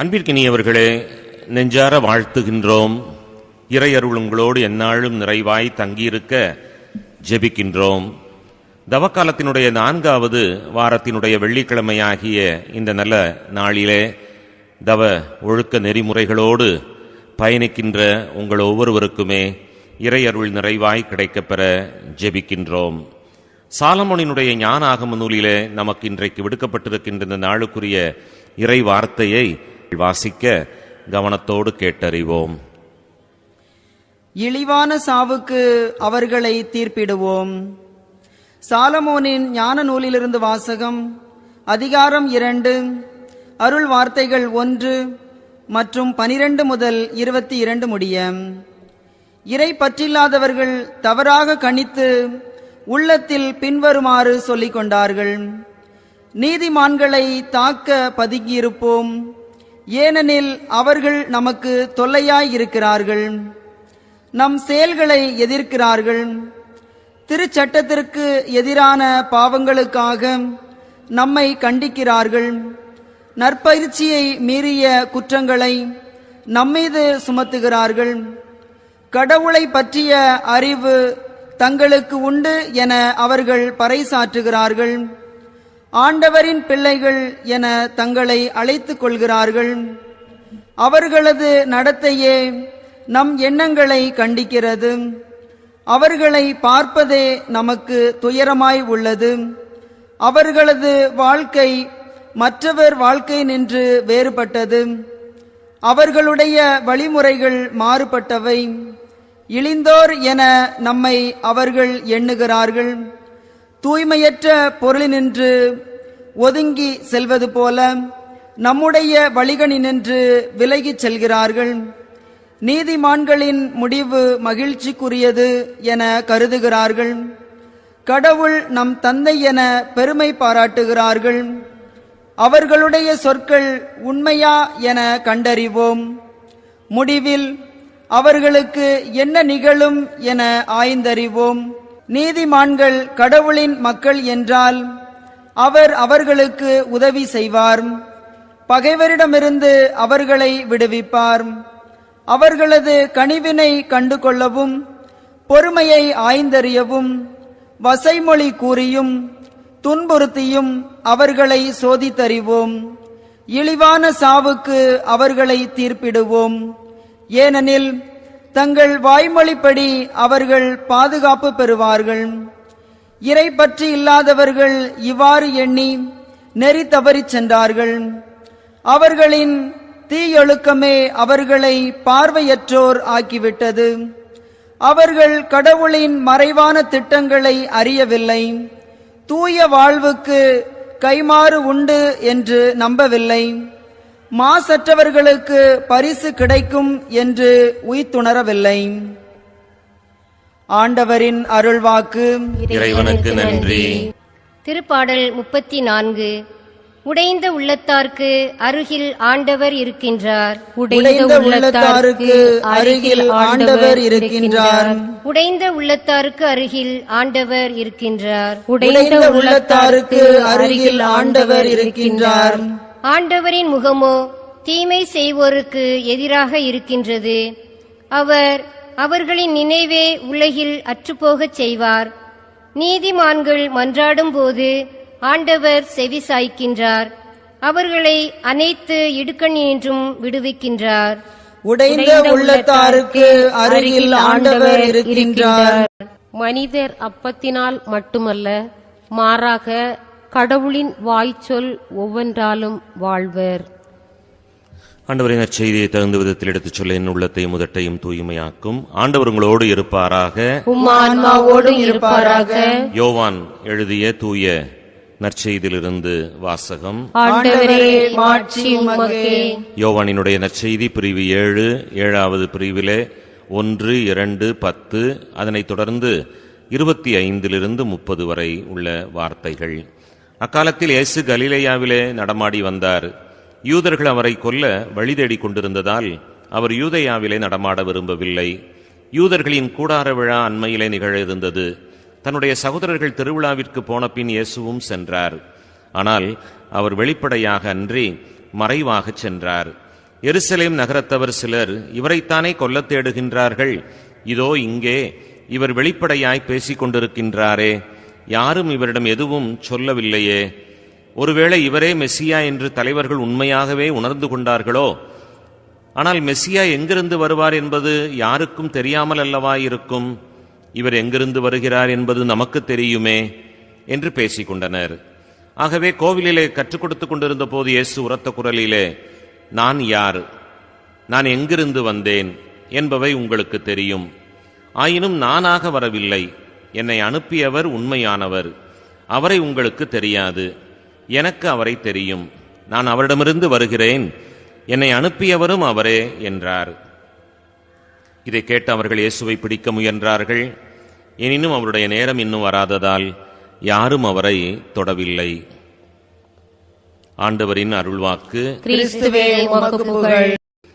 அன்பிற்கினியவர்களே நெஞ்சார வாழ்த்துகின்றோம். இறையருள் உங்களோடு எந்நாளும் நிறைவாய் தங்கியிருக்க ஜெபிக்கின்றோம். தவக்காலத்தினுடைய நான்காவது வாரத்தினுடைய வெள்ளிக்கிழமையாகிய இந்த நல்ல நாளிலே தவ ஒழுக்க நெறிமுறைகளோடு பயணிக்கின்ற உங்கள் ஒவ்வொருவருக்குமே இறையருள் நிறைவாய் கிடைக்கப்பெற ஜெபிக்கின்றோம். சாலமோனினுடைய ஞான ஆகம நூலிலே நமக்கு இன்றைக்கு விடுக்கப்பட்டிருக்கின்ற இந்த நாளுக்குரிய இறை வார்த்தையை வாசிக்க கவனத்தோடு கேட்டறிவோம். இழிவான சாவுக்கு அவர்களை தீர்ப்பிடுவோம். சாலமோனின் ஞான நூலிலிருந்து வாசகம் அதிகாரம் இரண்டு அருள் வார்த்தைகள் ஒன்று மற்றும் பனிரெண்டு முதல் இருபத்தி இரண்டு முடிய. இறை பற்றில்லாதவர்கள் தவறாக கணித்து உள்ளத்தில் பின்வருமாறு சொல்லிக் கொண்டார்கள் நீதிமான்களை தாக்க பதுங்கியிருப்போம் ஏனெனில் அவர்கள் நமக்கு தொல்லையாயிருக்கிறார்கள். நம் செயல்களை எதிர்க்கிறார்கள். திருச்சட்டத்திற்கு எதிரான பாவங்களுக்காக நம்மை கண்டிக்கிறார்கள். நற்பயிற்சியை மீறிய குற்றங்களை நம்மீது சுமத்துகிறார்கள். கடவுளை பற்றிய அறிவு தங்களுக்கு உண்டு என அவர்கள் பறைசாற்றுகிறார்கள். ஆண்டவரின் பிள்ளைகள் என தங்களை அழைத்துக் கொள்கிறார்கள். அவர்களது நடத்தையே நம் எண்ணங்களை கண்டிக்கிறது. அவர்களை பார்ப்பதே நமக்கு துயரமாய் உள்ளது. அவர்களது வாழ்க்கை மற்றவர் வாழ்க்கை நின்று வேறுபட்டது. அவர்களுடைய வழிமுறைகள் மாறுபட்டவை. இழிந்தோர் என நம்மை அவர்கள் எண்ணுகிறார்கள். தூய்மையற்ற பொருளினின்று ஒதுங்கி செல்வது போல நம்முடைய வழிகளினின்று விலகிச் செல்கிறார்கள். நீதிமான்களின் முடிவு மகிழ்ச்சிக்குரியது என கருதுகிறார்கள். கடவுள் நம் தந்தை என பெருமை பாராட்டுகிறார்கள். அவர்களுடைய சொற்கள் உண்மையா என கண்டறிவோம். முடிவில் அவர்களுக்கு என்ன நிகழும் என ஆய்ந்தறிவோம். நீதிமான்கள் கடவுளின் மக்கள் என்றால் அவர் அவர்களுக்கு உதவி செய்வார். பகைவரிடமிருந்து அவர்களை விடுவிப்பார். அவர்களது கனிவினை கண்டு கொள்ளவும் பொறுமையை ஆய்ந்தறியவும் வசைமொழி கூறியும் துன்புறுத்தியும் அவர்களை சோதித்தறிவோம். இழிவான சாவுக்கு அவர்களை தீர்ப்பிடுவோம். ஏனெனில் தங்கள் வாய்மொழிப்படி அவர்கள் பாதுகாப்பு பெறுவார்கள். இறை பற்றி இல்லாதவர்கள் இவ்வாறு எண்ணி நெறி தவறிச் சென்றார்கள். அவர்களின் தீயொழுக்கமே அவர்களை பார்வையற்றோர் ஆக்கிவிட்டது. அவர்கள் கடவுளின் மறைவான திட்டங்களை அறியவில்லை. தூய வாழ்வுக்கு கைமாறு உண்டு என்று நம்பவில்லை. மாசற்றவர்களுக்கு பரிசு கிடைக்கும் என்று உய்த்துணரவில்லை. ஆண்டவரின் அருள்வாக்கு. இறைவனுக்கு நன்றி. திருப்பாடல் முப்பத்தி நான்கு உடைந்த உள்ளத்தார்க்கு அருகில் ஆண்டவர் இருக்கின்றார். உடைந்த உள்ளத்தாருக்கு அருகில் ஆண்டவர் இருக்கின்றார். உடைந்த உள்ளத்தாருக்கு அருகில் ஆண்டவர் இருக்கின்றார். உடைந்த உள்ளத்தாருக்கு அருகில் ஆண்டவர் இருக்கின்றார். ஆண்டவரின் முகமோ தீமை செய்வோருக்கு எதிராக இருக்கின்றது. அவர் அவர்களின் நினைவே உலகில் அற்றுப்போகச் செய்வார். நீதிமான்கள் மன்றாடும் போது ஆண்டவர் செவி சாய்க்கின்றார் அவர்களை அனைத்து இடுக்கண்ணின்றும் விடுவிக்கின்றார். உடைந்த உள்ளத்தாருக்கு அருகில் ஆண்டவர் இருக்கின்றார். மனிதர் அப்பத்தினால் மட்டுமல்ல மாறாக கடவுளின் வாய்ச்சொல் ஒவ்வொன்றாலும் வாழ்வர். ஆண்டவரின் நற்செய்தியை தகுந்த விதத்தில் எடுத்துச் சொல்ல என் உள்ளத்தையும் முதட்டையும் தூய்மையாக்கும். ஆண்டவர் உங்களோடு இருப்பாராக. இருப்பாராக. யோவான் எழுதிய தூய நற்செய்தியிலிருந்து வாசகம். ஆண்டவரே மாட்சி உமக்கே. யோவானினுடைய நற்செய்தி பிரிவு ஏழு ஏழாவது பிரிவிலே ஒன்று இரண்டு பத்து அதனைத் தொடர்ந்து இருபத்தி ஐந்திலிருந்து முப்பது வரை உள்ள வார்த்தைகள். அக்காலத்தில் இயேசு கலிலேயாவிலே நடமாடி வந்தார். யூதர்கள் அவரை கொல்ல வழி தேடிக் கொண்டிருந்ததால் அவர் யூதயாவிலே நடமாட விரும்பவில்லை. யூதர்களின் கூடார விழா அண்மையிலே நிகழ இருந்தது. தன்னுடைய சகோதரர்கள் திருவிழாவிற்கு போன பின் இயேசுவும் சென்றார். ஆனால் அவர் வெளிப்படையாக அன்றி மறைவாகச் சென்றார். எருசலேம் நகரத்தவர் சிலர் இவரைத்தானே கொல்லத் தேடுகின்றார்கள்? இதோ இங்கே இவர் வெளிப்படையாய் பேசிக் கொண்டிருக்கின்றாரே. யாரும் இவரிடம் எதுவும் சொல்லவில்லையே. ஒருவேளை இவரே மெஸ்ஸியா என்று தலைவர்கள் உண்மையாகவே உணர்ந்து கொண்டார்களோ? ஆனால் மெஸ்ஸியா எங்கிருந்து வருவார் என்பது யாருக்கும் தெரியாமல் அல்லவா இருக்கும்? இவர் எங்கிருந்து வருகிறார் என்பது நமக்கு தெரியுமே என்று பேசிக்கொண்டனர் ஆகவே கோவிலிலே கற்றுக் கொடுத்துக் கொண்டிருந்த போது இயேசு உரத்த குரலிலே நான் யார்? நான் எங்கிருந்து வந்தேன்? என்பவை உங்களுக்கு தெரியும். ஆயினும் நானாக வரவில்லை. என்னை அனுப்பியவர் உண்மையானவர். அவரை உங்களுக்கு தெரியாது. எனக்கு அவரை தெரியும். நான் அவரிடமிருந்து வருகிறேன். என்னை அனுப்பியவரும் அவரே என்றார். இதை கேட்டு அவர்கள் இயேசுவை பிடிக்க முயன்றார்கள். எனினும் அவருடைய நேரம் இன்னும் வராததால் யாரும் அவரை தொடவில்லை. ஆண்டவரின் அருள்வாக்கு.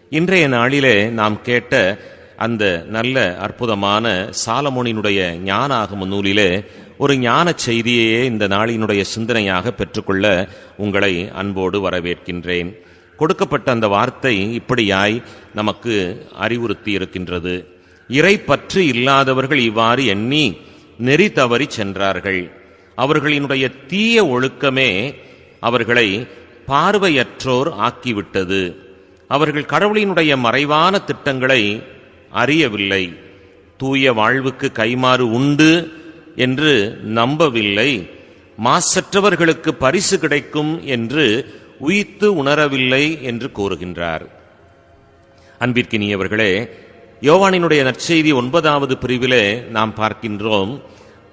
இன்றைய நாளிலே நாம் கேட்ட அந்த நல்ல அற்புதமான சாலமோனினுடைய ஞானாகம நூலிலே ஒரு ஞான செய்தியையே இந்த நாளினுடைய சிந்தனையாக பெற்றுக்கொள்ள உங்களை அன்போடு வரவேற்கின்றேன். கொடுக்கப்பட்ட அந்த வார்த்தை இப்படியாய் நமக்கு அறிவுறுத்தி இருக்கின்றது. இறை பற்று இல்லாதவர்கள் இவ்வாறு எண்ணி நெறி தவறி சென்றார்கள். அவர்களினுடைய தீய ஒழுக்கமே அவர்களை பார்வையற்றோர் ஆக்கிவிட்டது. அவர்கள் கடவுளினுடைய மறைவான திட்டங்களை அறியவில்லை. தூய வாழ்வுக்கு கைமாறு உண்டு என்று நம்பவில்லை. மாசற்றவர்களுக்கு பரிசு கிடைக்கும் என்று உயித்து உணரவில்லை என்று கூறுகின்றார். அன்பிற்கினியவர்களே யோவானினுடைய நற்செய்தி ஒன்பதாவது பிரிவிலே நாம் பார்க்கின்றோம்.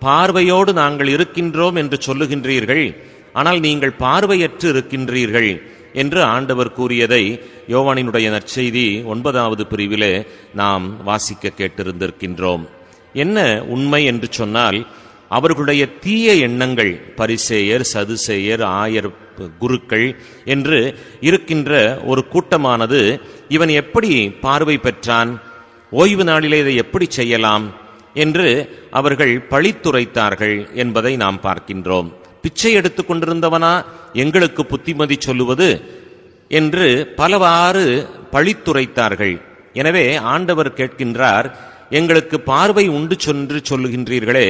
பார்வையோடு நாங்கள் இருக்கின்றோம் என்று சொல்லுகின்றீர்கள். ஆனால் நீங்கள் பார்வையற்று இருக்கின்றீர்கள் என்று ஆண்டவர் கூறியதை யோவானினுடைய நற்செய்தி ஒன்பதாவது பிரிவிலே நாம் வாசிக்க கேட்டிருந்திருக்கின்றோம். என்ன உண்மை என்று சொன்னால் அவர்களுடைய தீய எண்ணங்கள் பரிசேயர் சதுசேயர் ஆயர் குருக்கள் என்று இருக்கின்ற ஒரு கூட்டமானது இவன் எப்படி பார்வை பெற்றான் ஓய்வு நாளிலே இதை எப்படி செய்யலாம் என்று அவர்கள் பழித்துரைத்தார்கள் என்பதை நாம் பார்க்கின்றோம். பிச்சை எடுத்துக் கொண்டிருந்தவனா? எங்களுக்கு புத்திமதி சொல்லுவது என்று பலவாறு பழித்துரைத்தார்கள். எனவே ஆண்டவர் கேட்கின்றார் எங்களுக்கு பார்வை உண்டு சென்று சொல்லுகின்றீர்களே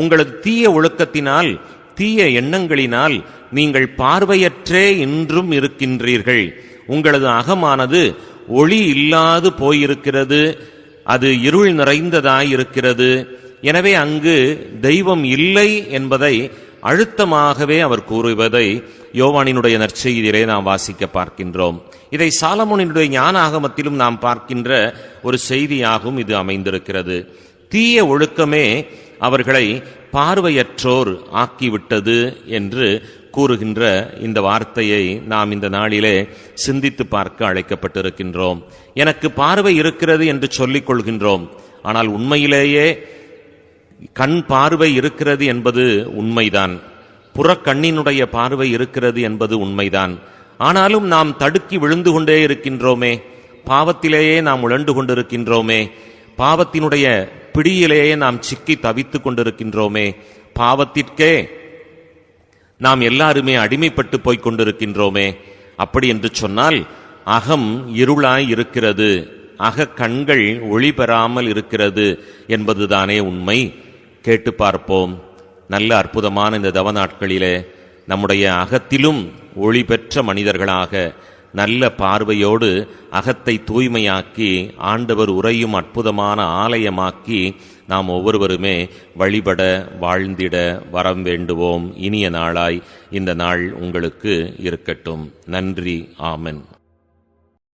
உங்களது தீய ஒழுக்கத்தினால் தீய எண்ணங்களினால் நீங்கள் பார்வையற்றே இன்றும் இருக்கின்றீர்கள். உங்களது அகமானது ஒளி இல்லாது போயிருக்கிறது அது இருள் நிறைந்ததாயிருக்கிறது. எனவே அங்கு தெய்வம் இல்லை என்பதை அழுத்தமாகவே அவர் கூறுவதை யோவானினுடைய நற்செய்தியிலே நாம் வாசிக்க பார்க்கின்றோம். இதை சாலமோனினுடைய ஞான ஆகமத்திலும் நாம் பார்க்கின்ற ஒரு செய்தியாகவும் இது அமைந்திருக்கிறது. தீய ஒழுக்கமே அவர்களை பார்வையற்றோர் ஆக்கிவிட்டது என்று கூறுகின்ற இந்த வார்த்தையை நாம் இந்த நாளிலே சிந்தித்து பார்க்க அழைக்கப்பட்டிருக்கின்றோம். எனக்கு பார்வை இருக்கிறது என்று சொல்லிக் கொள்கின்றோம். ஆனால் உண்மையிலேயே கண் பார்வை இருக்கிறது என்பது உண்மைதான். புறக்கண்ணினுடைய பார்வை இருக்கிறது என்பது உண்மைதான். ஆனாலும் நாம் தடுக்கி விழுந்து கொண்டே இருக்கின்றோமே. பாவத்திலேயே நாம் உழண்டு கொண்டிருக்கின்றோமே. பாவத்தினுடைய பிடியிலேயே நாம் சிக்கி தவித்துக் கொண்டிருக்கின்றோமே. பாவத்திற்கே நாம் எல்லாருமே அடிமைப்பட்டு போய்க் கொண்டிருக்கின்றோமே. அப்படி என்று சொன்னால் அகம் இருளாய் இருக்கிறது. அக கண்கள் ஒளி பெறாமல் இருக்கிறது என்பதுதானே உண்மை. கேட்டு பார்ப்போம். நல்ல அற்புதமான இந்த தவ நாட்களிலே நம்முடைய அகத்திலும் ஒளி பெற்ற மனிதர்களாக நல்ல பார்வையோடு அகத்தை தூய்மையாக்கி ஆண்டவர் உறையும் அற்புதமான ஆலயமாக்கி நாம் ஒவ்வொருவருமே வழிபட வாழ்ந்திட வரம் வேண்டுவோம். இனிய நாளாய் இந்த நாள் உங்களுக்கு இருக்கட்டும். நன்றி. ஆமன்.